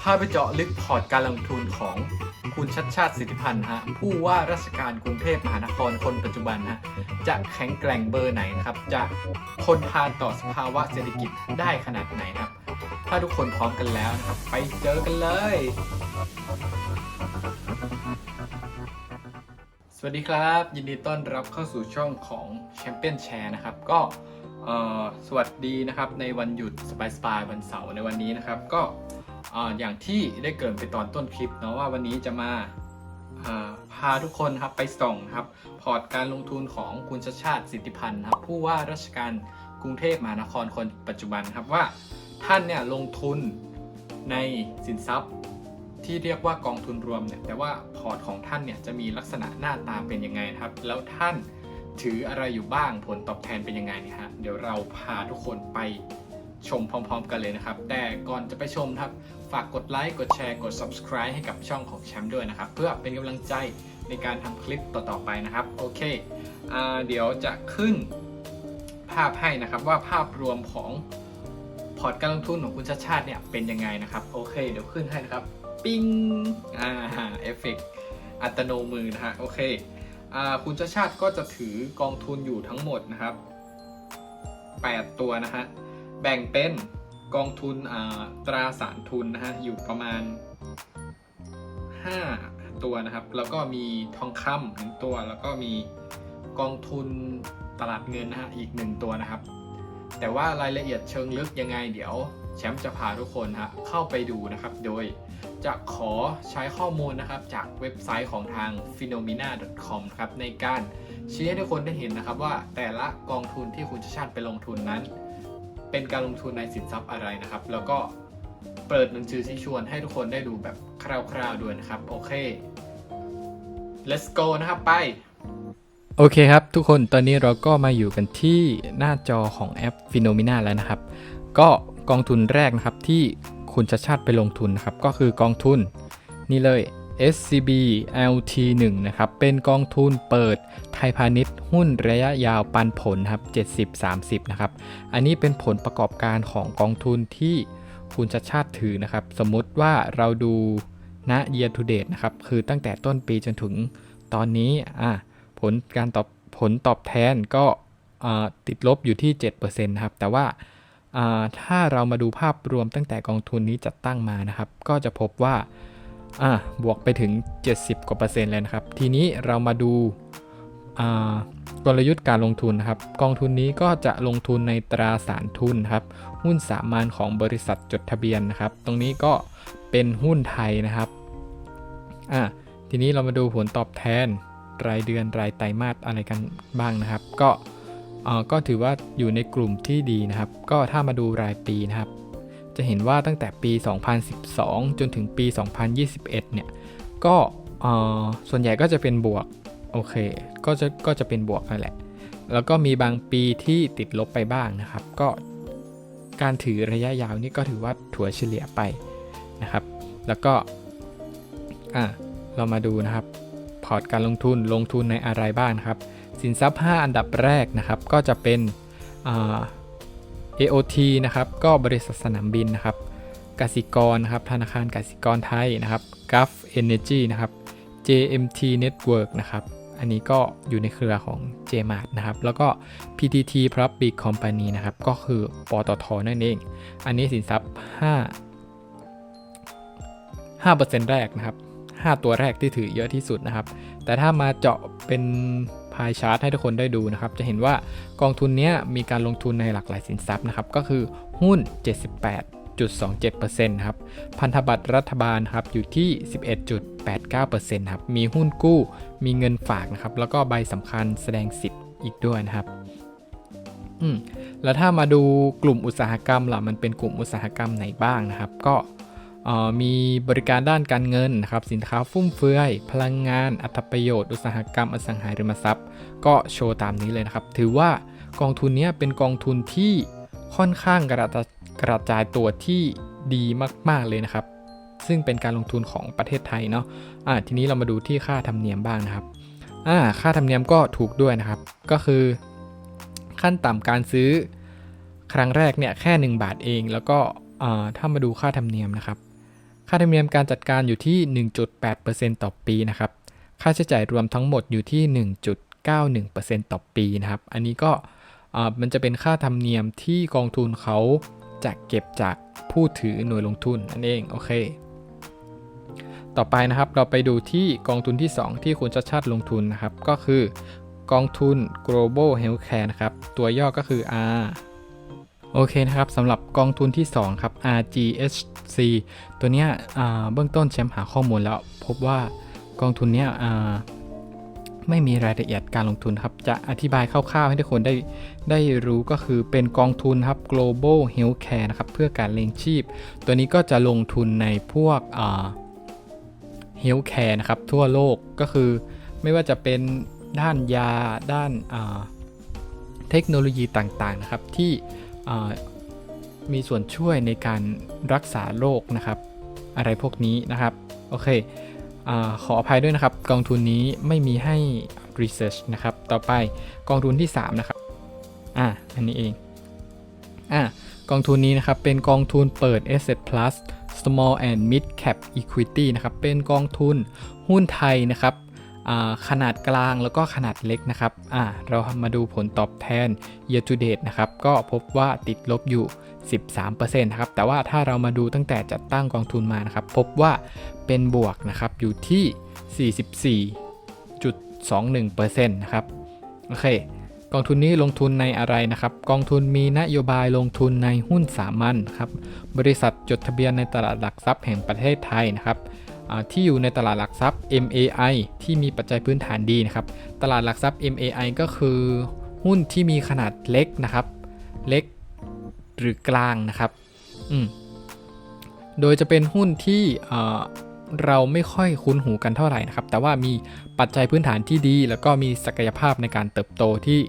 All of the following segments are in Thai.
พาไปเจาะลึกพอร์ตการลงทุนของคุณชัดชาติสิทธิพันธ์ฮะผู้ว่าราชการกรุงเทพมหานครคนปัจจุบันฮะจะแข็งแกร่งเบอร์ไหนนะครับ จะทนทานต่อสภาวะเศรษฐกิจได้ขนาดไหนครับ ถ้าทุกคนพร้อมกันแล้วนะครับ ไปเจอกันเลย สวัสดีครับ ยินดีต้อนรับเข้าสู่ช่องของแชมเปี้ยนแชร์นะครับ ก็สวัสดีนะครับในวันหยุดสบายๆวันเสาร์ในวันนี้นะครับ ก็ อ่ออย่างที่ได้เกรินไปตอนต้นคลิปเนาะว่าวันนี้จะมาพาทุกคนครับไปส่องครับพอร์ตการลงทุนของคุณชาชาติสิทธิพันธ์ครับผู้ว่าราชการกรุงเทพมหานครคนปัจจุบันครับว่าท่านเนี่ยลงทุนในสินทรัพย์ที่เรียกว่ากองทุนรวมเนี่ยแต่ว่าพอร์ตของท่านเนี่ยจะมีลักษณะหน้าตาเป็นยังไงครับ แล้วท่านถืออะไรอยู่บ้างผลตอบแทนเป็นยังไงเนี่ยฮะเดี๋ยวเราพาทุกคนไปชมพร้อม ๆ กันเลยนะครับ แต่ก่อนจะไปชมครับ ฝากกดไลค์กดแชร์กด subscribe ให้กับช่องของแชมป์ด้วยนะครับ เพื่อเป็นกำลังใจในการทำคลิปต่อๆไปนะครับ โอเคอเดี๋ยวจะขึ้นภาพให้นะครับว่าภาพรวมของพอร์ตการลงทุนของคุณชาติชาติเนี่ยเป็นยังไงนะครับ โอเค เดี๋ยวขึ้นให้นะครับ ปิ้งอ่าเอฟเฟกอัตโนมือนะฮะโอเคอ่าคุณชาติชาติก็จะถือกองทุนอยู่ทั้งหมดนะครับ 8 ตัวนะฮะแบ่งเป็น กองทุนอ่าตราสารทุนนะฮะอยู่ประมาณ 5 ตัวนะครับ แล้วก็มีทองคำหนึ่งตัว แล้วก็มีกองทุนตลาดเงินนะฮะอีก 1 ตัวนะครับ แต่ว่ารายละเอียดเชิงลึกยังไงเดี๋ยวแชมป์จะพาทุกคนฮะเข้าไปดูนะครับ โดยจะขอใช้ข้อมูลนะครับจากเว็บไซต์ของทาง phenomena.com นะครับในการชี้ให้ทุกคนได้เห็นนะครับว่าแต่ละกองทุนที่คุณชาติไปลงทุนนั้น เป็นการลงทุนในสินทรัพย์อะไรนะครับ แล้วก็เปิดหนังสือที่ชวนให้ทุกคนได้ดูแบบคร่าวๆด้วยนะครับ โอเค let's go นะครับไป โอเคครับ ทุกคนตอนนี้เราก็มาอยู่กันที่หน้าจอของแอป Phenomena แล้วนะครับ ก็กองทุนแรกนะครับที่คุณชาชาติไปลงทุนนะครับ ก็คือกองทุนนี่เลย SCB LT1 นะครับ เป็นกองทุนเปิดไทยพาณิชย์หุ้นระยะยาวปันผลครับ 70-30 นะครับ อันนี้เป็นผลประกอบการของกองทุนที่คุณชาชาติถือนะครับ สมมุติว่าเราดูณ year to date นะครับ คือตั้งแต่ต้นปีจนถึงตอนนี้อะผลการตอบผลตอบแทนก็ติดลบอยู่ที่ 7%นะครับ แต่ว่าถ้าเรามาดูภาพรวมตั้งแต่กองทุนนี้จัดตั้งมานะครับ ก็จะพบว่า อ่าบวกไปถึง 70 กว่าเปอร์เซ็นต์เลยนะครับ ทีนี้เรามาดูกลยุทธ์การลงทุนนะครับ กองทุนนี้ก็จะลงทุนในตราสารทุนครับ หุ้นสามัญของบริษัทจดทะเบียนนะครับ ตรงนี้ก็เป็นหุ้นไทยนะครับอ่าทีนี้เรามาดูผลตอบแทนรายเดือนรายไตรมาสอะไรกันบ้างนะครับ ก็เออก็ถือว่าอยู่ในกลุ่มที่ดีนะครับ ก็ถ้ามาดูรายปีนะครับ จะเห็นว่าตั้งแต่ปี 2012 จนถึงปี 2021 เนี่ย ก็ส่วนใหญ่ก็จะเป็นบวก โอเค ก็จะก็จะเป็นบวกนั่นแหละ แล้วก็มีบางปีที่ติดลบไปบ้างนะครับ ก็การถือระยะยาวนี่ก็ถือว่าถัวเฉลี่ยไปนะครับ แล้วก็อะเรามาดูนะครับ พอร์ตการลงทุนลงทุนในอะไรบ้างครับ สินทรัพย์ 5 อันดับแรกนะครับ ก็จะเป็นอ่า AOT นะครับก็บริษัทสนามบินนะครับกสิกรนะครับธนาคารกสิกรไทยนะครับ Gulf Energy นะครับ JMT Network นะครับอันนี้ก็อยู่ในเครือของ JMart นะครับ แล้วก็ PTT Public Company นะครับ ก็คือปตทนั่นเอง อันนี้สินทรัพย์ 5 5%แรกนะครับ 5 ตัวแรกที่ถือเยอะที่สุดนะครับ แต่ถ้ามาเจาะเป็นายชาร์ตให้ทุกคนได้ดูนะครับ จะเห็นว่ากองทุนนี้มีการลงทุนในหลากหลายสินทรัพย์นะครับ ก็คือหุ้น 78.27%นะครับ พันธบัตรรัฐบาลครับอยู่ที่ 11.89%ครับ มีหุ้นกู้ มีเงินฝากนะครับ แล้วก็ใบสำคัญแสดงสิทธิ์อีกด้วยนะครับอืมแล้วถ้ามาดูกลุ่มอุตสาหกรรมล่ะ มันเป็นกลุ่มอุตสาหกรรมไหนบ้างนะครับ ก็ มีบริการด้านการเงินนะครับสินค้าฟุ่มเฟือย พลังงาน อัตประโยชน์ อุตสาหกรรมอสังหาริมทรัพย์ ก็โชว์ตามนี้เลยนะครับ ถือว่ากองทุนนี้เป็นกองทุนที่ค่อนข้างกระจายกระจายตัวที่ดีมาก ๆ เลยนะครับ ซึ่งเป็นการลงทุนของประเทศไทยเนาะอ่าทีนี้เรามาดูที่ค่าธรรมเนียมบ้างนะครับค่าธรรมเนียมก็ถูกด้วยนะครับ ก็คือขั้นต่ำการซื้อครั้งแรกเนี่ยแค่ 1 บาทเอง แล้วก็ถ้ามาดูค่าธรรมเนียมนะครับ ค่าธรรมเนียมการจัดการอยู่ที่ 1.8%ต่อปีนะครับ ค่าใช้จ่ายรวมทั้งหมดอยู่ที่ 1.91%ต่อปีนะครับ อันนี้ก็มันจะเป็นค่าธรรมเนียมที่กองทุนเขาจะเก็บจากผู้ถือหน่วยลงทุนนั่นเอง โอเค ต่อไปนะครับเราไปดูที่กองทุนที่ 2 ที่คุณชัดชาติลงทุนนะครับ ก็คือกองทุน global healthcare นะครับ ตัวย่อก็คือ R โอเคนะครับสำหรับกองทุนที่ 2 ครับ RGHC ตัวเนี้ยเบื้องต้นแชมป์หาข้อมูลแล้วพบว่ากองทุนเนี้ยไม่มีรายละเอียดการลงทุนครับ จะอธิบายคร่าวๆให้ทุกคนได้ได้รู้ก็คือเป็นกองทุนครับ global healthcare นะครับเพื่อการเลี้ยงชีพ ตัวนี้ก็จะลงทุนในพวกอ่าเฮลท์แคร์นะครับทั่วโลกก็คือไม่ว่าจะเป็นด้านยาด้านเทคโนโลยีต่างๆนะครับที่ มีส่วนช่วยในการรักษาโรคนะครับ อะไรพวกนี้นะครับ โอเคอขออภัยด้วยนะครับ กองทุนนี้ไม่มีให้ research นะครับ ต่อไปกองทุนที่ 3 นะครับ อะอันนี้เอง อะกองทุนนี้นะครับ เป็นกองทุนเปิด Asset Plus Small and Mid Cap Equity นะครับ เป็นกองทุนหุ้นไทยนะครับ ขนาดกลางแล้วก็ขนาดเล็กนะครับอ่าเรามาดูผลตอบแทน Year to date นะครับก็พบว่าติดลบอยู่ 13%นะครับแต่ว่าถ้าเรามาดูตั้งแต่จัดตั้งกองทุนมานะครับพบว่าเป็นบวกนะครับอยู่ที่ 44.21%นะครับโอเคกองทุนนี้ลงทุนในอะไรนะครับ กองทุนมีนโยบายลงทุนในหุ้นสามัญครับ บริษัทจดทะเบียนในตลาดหลักทรัพย์แห่งประเทศไทยนะครับ ที่อยู่ในตลาดหลักทรัพย์ MAI ที่มีปัจจัยพื้นฐานดีนะครับ ตลาดหลักทรัพย์ MAI ก็คือหุ้นที่มีขนาดเล็กนะครับ เล็กหรือกลางนะครับ อืม โดยจะเป็นหุ้นที่เราไม่ค่อยคุ้นหูกันเท่าไหร่นะครับ แต่ว่ามีปัจจัยพื้นฐานที่ดี แล้วก็มีศักยภาพในการเติบโตที่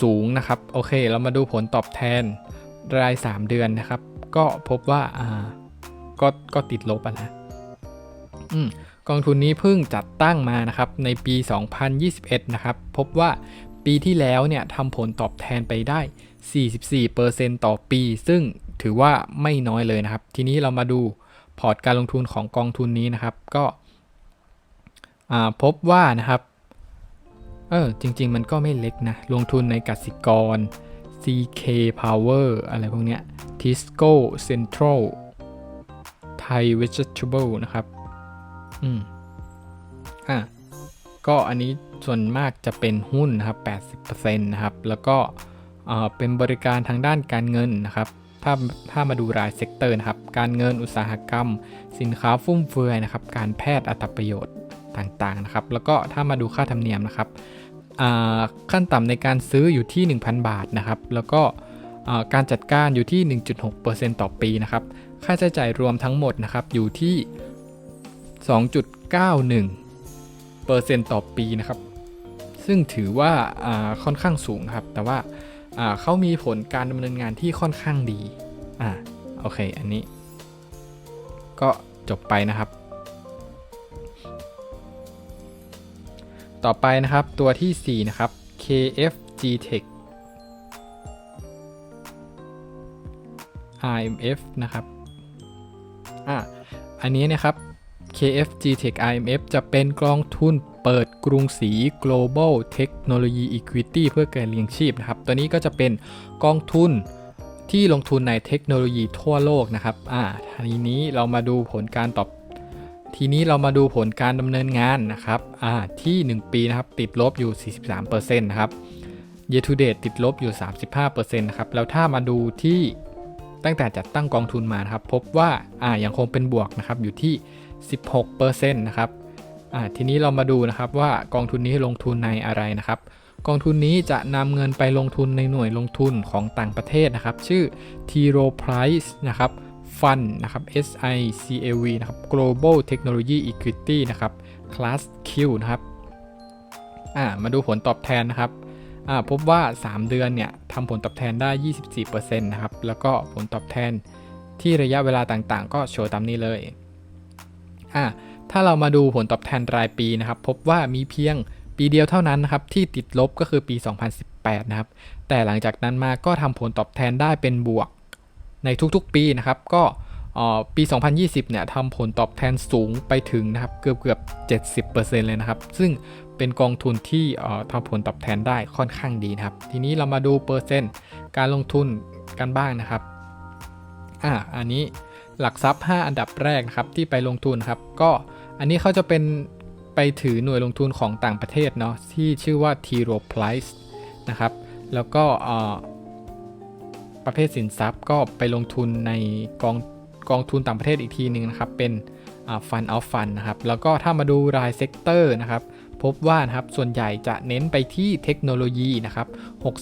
สูงนะครับ โอเค เรามาดูผลตอบแทนราย 3 เดือนนะครับ ก็พบว่า อ่า ก็ ก็ติดลบอะนะ กองทุนนี้เพิ่งจัดตั้งมานะครับในปี 2021 นะครับ พบว่าปีที่แล้วเนี่ยทำผลตอบแทนไปได้ 44%ต่อปี ซึ่งถือว่าไม่น้อยเลยนะครับ ทีนี้เรามาดูพอร์ตการลงทุนของกองทุนนี้นะครับ ก็พบว่านะครับ เออจริง ๆ มันก็ไม่เล็กนะ ลงทุนในกสิกร CK Power อะไรพวกเนี้ย Tisco Central Thai Vegetable นะครับ อืมอะก็อันนี้ส่วนมากจะเป็นหุ้นนะครับ 80%นะครับ แล้วก็เออเป็นบริการทางด้านการเงินนะครับ ถ้าถ้ามาดูรายเซกเตอร์นะครับ การเงินอุตสาหกรรม สินค้าฟุ่มเฟือยนะครับ การแพทย์อัตประโยชน์ต่างๆนะครับ แล้วก็ถ้ามาดูค่าธรรมเนียมนะครับ ขั้นต่ำในการซื้ออยู่ที่ 1,000 บาทนะครับ แล้วก็การจัดการอยู่ที่ 1.6%ต่อปีนะครับ ค่าใช้จ่ายรวมทั้งหมดนะครับอยู่ที่ 2.91เปอร์เซ็นต์ต่อปีนะครับ ซึ่งถือว่าค่อนข้างสูงนะครับ แต่ว่าอ่าเขามีผลการดำเนินงานที่ค่อนข้างดี อ่า โอเค อันนี้ ก็จบไปนะครับ ต่อไปนะครับ ตัวที่ 4 นะครับ KFG Tech IMF นะครับ อ่าอันนี้นะครับ KFG Tech IMF จะเป็นกองทุนเปิดกรุงศรี Global Technology Equity เพื่อการเลี้ยงชีพนะครับ ตัวนี้ก็จะเป็นกองทุนที่ลงทุนในเทคโนโลยีทั่วโลกนะครับ อ่า ทีนี้เรามาดูผลการตอบ ทีนี้เรามาดูผลการดำเนินงานนะครับ อ่า ที่ 1 ปีนะครับ ติดลบอยู่ 43%นะครับ Year to date ติดลบอยู่ 35%นะครับ แล้วถ้ามาดูที่ตั้งแต่จัดตั้งกองทุนมานะครับ พบว่า อ่า ยังคงเป็นบวกนะครับ อยู่ที่ 16%นะครับอ่าทีนี้เรามาดูนะครับว่ากองทุนนี้ลงทุนในอะไรนะครับ กองทุนนี้จะนำเงินไปลงทุนในหน่วยลงทุนของต่างประเทศนะครับ ชื่อ T Rowe Price นะครับ Fund นะครับ SICAV นะครับ Global Technology Equity นะครับ Class Q นะครับอ่ามาดูผลตอบแทนนะครับอ่าพบว่า 3 เดือนเนี่ยทำผลตอบแทนได้ 24%นะครับ แล้วก็ผลตอบแทนที่ระยะเวลาต่างๆ ก็โชว์ตามนี้เลย อ่าถ้าเรามาดูผลตอบแทนรายปีนะครับ พบว่ามีเพียงปีเดียวเท่านั้นนะครับที่ติดลบก็คือปี 2018 นะครับ แต่หลังจากนั้นมาก็ทำผลตอบแทนได้เป็นบวก ในทุกๆปีนะครับ ก็อ่อปี 2020 เนี่ยทำผลตอบแทนสูงไปถึงนะครับเกือบเกือบ 70%เลยนะครับ ซึ่งเป็นกองทุนที่ทำผลตอบแทนได้ค่อนข้างดีนะครับ ทีนี้เรามาดูเปอร์เซ็นต์การลงทุนกันบ้างนะครับ อ่า อันนี้ หลักทรัพย์ 5 อันดับแรกนะครับที่ไปลงทุนครับ ก็อันนี้เขาจะเป็นไปถือหน่วยลงทุนของต่างประเทศเนาะที่ชื่อว่า T r o Price นะครับ แล้วก็ประเภทสินทรัพย์ก็ไปลงทุนในกองกองทุนต่างประเทศอีกทีหนึ่งนะครับ เป็นฟันออฟฟันนะครับ แล้วก็ถ้ามาดูรายเซกเตอร์นะครับ พบว่านะครับส่วนใหญ่จะเน้นไปที่เทคโนโลยีนะครับ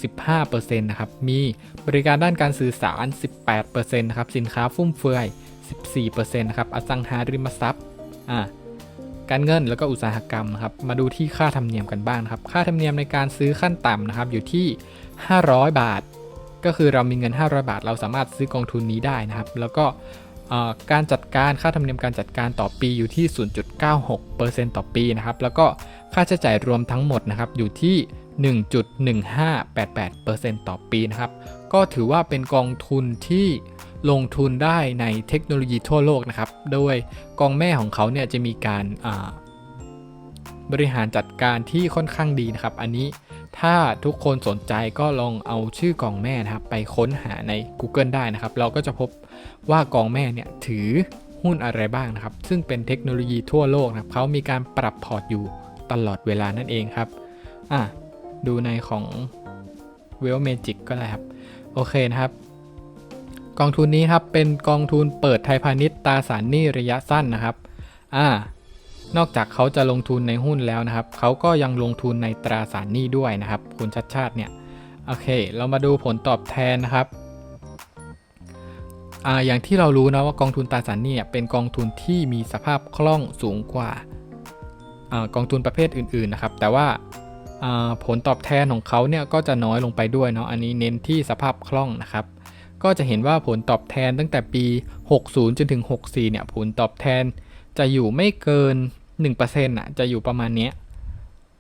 65%นะครับ มีบริการด้านการสื่อสาร 18%นะครับ สินค้าฟุ่มเฟือย 14%นะครับอสังหาริมทรัพย์อ่าการเงินแล้วก็อุตสาหกรรมนะครับมาดูที่ค่าธรรมเนียมกันบ้างครับค่าธรรมเนียมในการซื้อขั้นต่ำนะครับอยู่ที่ 500 บาท ก็คือเรามีเงิน 500 บาท เราสามารถซื้อกองทุนนี้ได้นะครับ แล้วก็การจัดการค่าธรรมเนียมการจัดการต่อปีอยู่ที่ 0.96%ต่อปีนะครับแล้วก็ค่าใช้จ่ายรวมทั้งหมดนะครับอยู่ที่ 1.1588%ต่อปีนะครับก็ถือว่าเป็นกองทุนที่ ลงทุนได้ในเทคโนโลยีทั่วโลกนะครับ โดยกองแม่ของเขาเนี่ยจะมีการบริหารจัดการที่ค่อนข้างดีนะครับ อันนี้ถ้าทุกคนสนใจก็ลองเอาชื่อกองแม่นะครับ ไปค้นหาใน Google ได้นะครับ เราก็จะพบว่ากองแม่เนี่ยถือหุ้นอะไรบ้างนะครับ ซึ่งเป็นเทคโนโลยีทั่วโลกนะครับเขามีการปรับพอร์ตอยู่ตลอดเวลานั่นเองครับอะดูในของ w e l l Magic ก็ได้ครับ โอเคนะครับ กองทุนนี้ครับเป็นกองทุนเปิดไทยพาณิชย์ตราสารหนี้ระยะสั้นนะครับอ่านอกจากเขาจะลงทุนในหุ้นแล้วนะครับ เขาก็ยังลงทุนในตราสารหนี้ด้วยนะครับ คุณชัดชาติเนี่ยโอเค เรามาดูผลตอบแทนนะครับอ่าอย่างที่เรารู้นะว่ากองทุนตราสารหนี้เป็นกองทุนที่มีสภาพคล่องสูงกว่ากองทุนประเภทอื่นๆนะครับ แต่ว่าผลตอบแทนของเขาเนี่ยก็จะน้อยลงไปด้วยเนาะอันนี้เน้นที่สภาพคล่องนะครับ ก็จะเห็นว่าผลตอบแทนตั้งแต่ปี 60 จนถึง 64 เนี่ย ผลตอบแทนจะอยู่ไม่เกิน 1%อะ จะอยู่ประมาณเนี้ย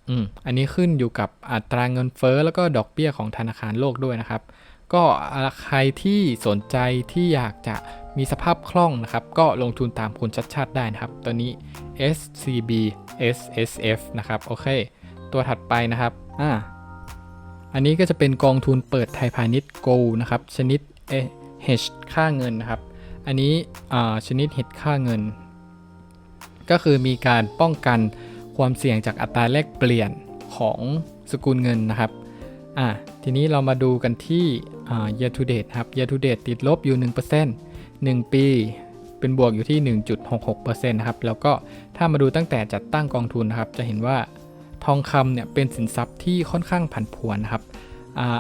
อืม อันนี้ขึ้นอยู่กับอัตราเงินเฟ้อแล้วก็ดอกเบี้ยของธนาคารโลกด้วยนะครับ ก็ใครที่สนใจที่อยากจะมีสภาพคล่องนะครับ ก็ลงทุนตามคุณชัดๆได้นะครับ ตัวนี้ SCB SSF นะครับ โอเค ตัวถัดไปนะครับ อ่าอันนี้ก็จะเป็นกองทุนเปิดไทยพาณิชย์ Go นะครับ ชนิด H ค่าเงินนะครับ อันนี้ชนิด H ค่าเงิน ก็คือมีการป้องกันความเสี่ยงจากอัตราแลกเปลี่ยนของสกุลเงินนะครับอ่าทีนี้เรามาดูกันที่ year to date ครับ year to date ติดลบอยู่ 1% 1 ปี เป็นบวกอยู่ที่ 1.66%นะครับ แล้วก็ถ้ามาดูตั้งแต่จัดตั้งกองทุนนะครับ จะเห็นว่าทองคำเนี่ยเป็นสินทรัพย์ที่ค่อนข้างผันผวนนะครับ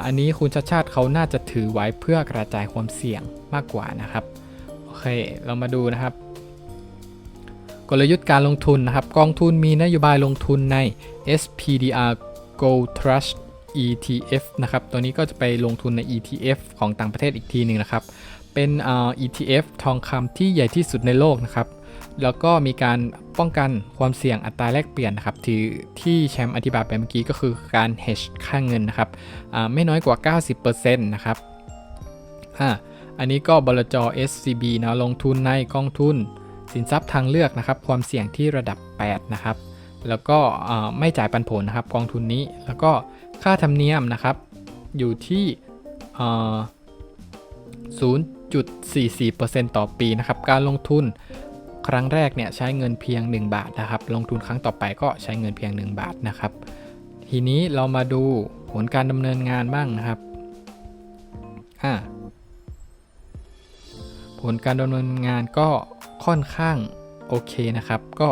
อันนี้คุณชาชาติเขาน่าจะถือไว้เพื่อกระจายความเสี่ยงมากกว่านะครับ โอเค เรามาดูนะครับ กลยุทธ์การลงทุนนะครับ กองทุนมีนโยบายลงทุนใน SPDR Gold Trust ETF นะครับ ตัวนี้ก็จะไปลงทุนใน ETF ของต่างประเทศอีกทีหนึ่งนะครับ เป็น ETF ทองคำที่ใหญ่ที่สุดในโลกนะครับ แล้วก็มีการป้องกันความเสี่ยงอัตราแลกเปลี่ยนนะครับที่ที่แชมป์อธิบายไปเมื่อกี้ก็คือการ hedge ค่าเงินนะครับไม่น้อยกว่า 90%นะครับออันนี้ก็บลจ SCB นะลงทุนในกองทุน สินทรัพย์ทางเลือกนะครับ ความเสี่ยงที่ระดับ 8 นะครับ แล้วก็ไม่จ่ายปันผลนะครับ กองทุนนี้ แล้วก็ค่าธรรมเนียมนะครับ อยู่ที่0.44%ต่อปีนะครับ การลงทุน ครั้งแรกเนี่ยใช้เงินเพียง 1 บาทนะครับ ลงทุนครั้งต่อไปก็ใช้เงินเพียง 1 บาทนะครับ ทีนี้เรามาดูผลการดำเนินงานบ้างนะครับผลการดำเนินงานก็ค่อนข้างโอเคนะครับ ก็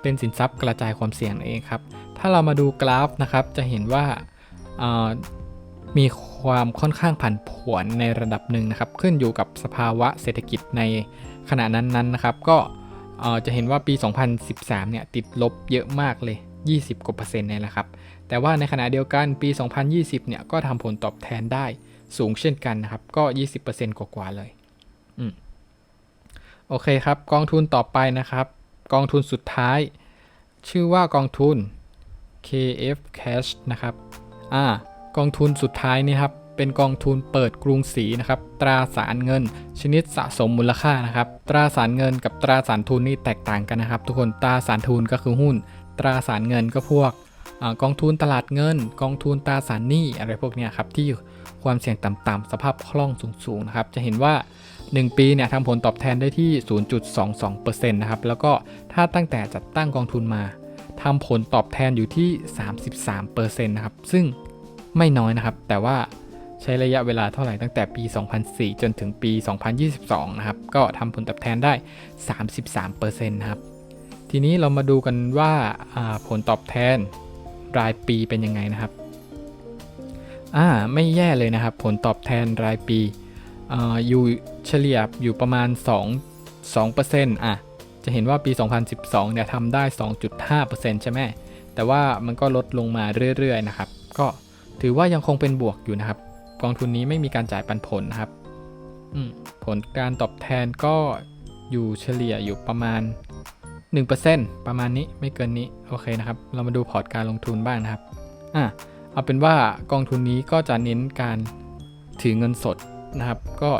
เป็นสินทรัพย์กระจายความเสี่ยงเองครับ ถ้าเรามาดูกราฟนะครับ จะเห็นว่ามีความค่อนข้างผันผวนในระดับหนึ่งนะครับ ขึ้นอยู่กับสภาวะเศรษฐกิจในขณะนั้นๆนนนะครับ ก็ จะเห็นว่าปี 2013 เนี่ยติดลบเยอะมากเลย 20 กว่าเปอร์เซ็นต์เนี่ยแหละครับ แต่ว่าในขณะเดียวกันปี 2020 เนี่ยก็ทำผลตอบแทนได้สูงเช่นกันนะครับ ก็ 20%กว่าๆเลย อืม โอเคครับ กองทุนต่อไปนะครับ กองทุนสุดท้าย ชื่อว่ากองทุน KF Cash นะครับ อ่า กองทุนสุดท้ายนี่ครับ เป็นกองทุนเปิดกรุงศรีนะครับ ตราสารเงิน ชนิดสะสมมูลค่านะครับ ตราสารเงินกับตราสารทุนนี่แตกต่างกันนะครับ ทุกคน ตราสารทุนก็คือหุ้น ตราสารเงินก็พวกอกองทุนตลาดเงิน กองทุนตราสารหนี้อะไรพวกนี้ครับที่ความเสี่ยงต่ำๆสภาพคล่องสูงๆนะครับ จะเห็นว่า 1 ปีเนี่ยทำผลตอบแทนได้ที่ 0.22%นะครับ แล้วก็ถ้าตั้งแต่จัดตั้งกองทุนมาทำผลตอบแทนอยู่ที่ 33%นะครับ ซึ่งไม่น้อยนะครับ แต่ว่า ใช้ระยะเวลาเท่าไหร่ตั้งแต่ปี 2004 จนถึงปี 2022 นะครับ ก็ทำผลตอบแทนได้ 33%นะครับ ทีนี้เรามาดูกันว่าาผลตอบแทนรายปีเป็นยังไงนะครับอ่าไม่แย่เลยนะครับ ผลตอบแทนรายปีออยู่เฉลี่ยอยู่ประมาณ 2 2%อะจะเห็นว่าปี 2012 เนี่ยทำได้ 2.5%ใช่ไหมแต่ว่ามันก็ลดลงมาเรื่อยๆนะครับ ก็ถือว่ายังคงเป็นบวกอยู่นะครับ กองทุนนี้ไม่มีการจ่ายปันผลนะครับอืมผลการตอบแทนก็อยู่เฉลี่ยอยู่ประมาณ 1%ประมาณนี้ไม่เกินนี้โอเคนะครับ เรามาดูพอร์ตการลงทุนบ้างนะครับอะเอาเป็นว่ากองทุนนี้ก็จะเน้นการถือเงินสดนะครับ ก็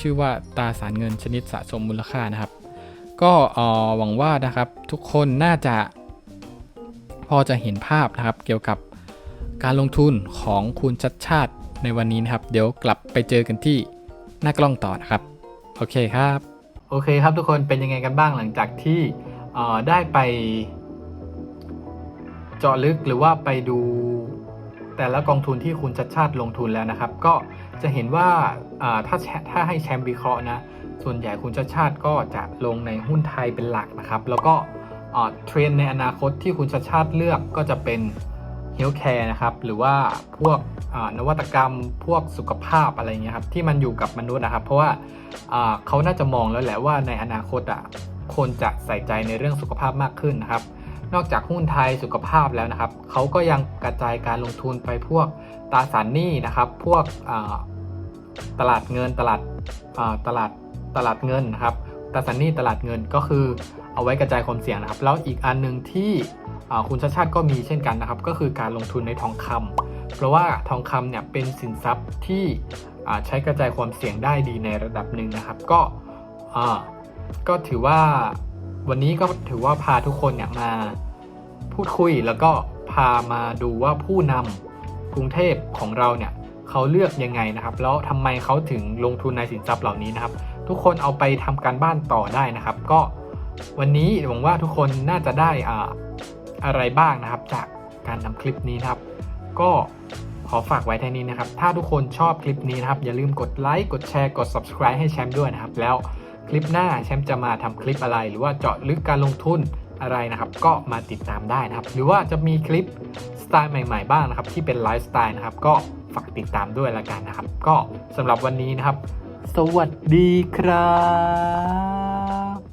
ชื่อว่าตราสารเงินชนิดสะสมมูลค่านะครับ ก็เอ่อหวังว่านะครับทุกคนน่าจะพอจะเห็นภาพนะครับเกี่ยวกับการลงทุนของคุณชัดชาติ ในวันนี้นะครับ เดี๋ยวกลับไปเจอกันที่หน้ากล้องต่อนะครับ โอเคครับ โอเคครับทุกคนเป็นยังไงกันบ้างหลังจากที่ได้ไป เจาะลึกหรือว่าไปดูแต่ละกองทุนที่คุณชัดชาติลงทุนแล้วนะครับ ก็จะเห็นว่าถ้าถ้าให้แชมป์วิเคราะห์นะ ส่วนใหญ่คุณชัดชาติก็จะลงในหุ้นไทยเป็นหลักนะครับ แล้วก็เทรนในอนาคตที่คุณชัดชาติเลือกก็จะเป็น เฮลท์แคร์นะครับ หรือว่าพวกนวัตกรรมพวกสุขภาพอะไรเงี้ยครับที่มันอยู่กับมนุษย์นะครับ เพราะว่าเขาน่าจะมองแล้วแหละว่าในอนาคตอะคนจะใส่ใจในเรื่องสุขภาพมากขึ้นนะครับ นอกจากหุ้นไทยสุขภาพแล้วนะครับเขาก็ยังกระจายการลงทุนไปพวกตราสารหนี้นะครับ พวกตลาดเงินตลาดตลาดตลาดเงินนะครับตราสารหนี้ตลาดเงินก็คือเอาไว้กระจายความเสี่ยงนะครับ แล้วอีกอันหนึ่งที่ คุณชาติชาติก็มีเช่นกันนะครับ ก็คือการลงทุนในทองคำเพราะว่าทองคำเนี่ยเป็นสินทรัพย์ที่ใช้กระจายความเสี่ยงได้ดีในระดับหนึ่งนะครับ ก็ก็ถือว่าวันนี้ก็ถือว่าพาทุกคนเนี่ยมาพูดคุยแล้วก็พามาดูว่าผู้นำกรุงเทพของเราเนี่ยเขาเลือกยังไงนะครับ แล้วทำไมเขาถึงลงทุนในสินทรัพย์เหล่านี้นะครับ ทุกคนเอาไปทำการบ้านต่อได้นะครับ ก็วันนี้หวังว่าทุกคนน่าจะได้ อะไรบ้างนะครับ จากการทำคลิปนี้นะครับ ก็ขอฝากไว้แค่นี้นะครับ ถ้าทุกคนชอบคลิปนี้นะครับ อย่าลืมกดไลค์ กดแชร์ กด subscribe ให้แชมป์ด้วยนะครับ แล้วคลิปหน้าแชมป์จะมาทำคลิปอะไร หรือว่าเจาะลึกการลงทุนอะไรนะครับ ก็มาติดตามได้นะครับ หรือว่าจะมีคลิปสไตล์ใหม่ ๆ บ้างนะครับ ที่เป็นไลฟ์สไตล์นะครับ ก็ฝากติดตามด้วยละกันนะครับ ก็สำหรับวันนี้นะครับ สวัสดีครับ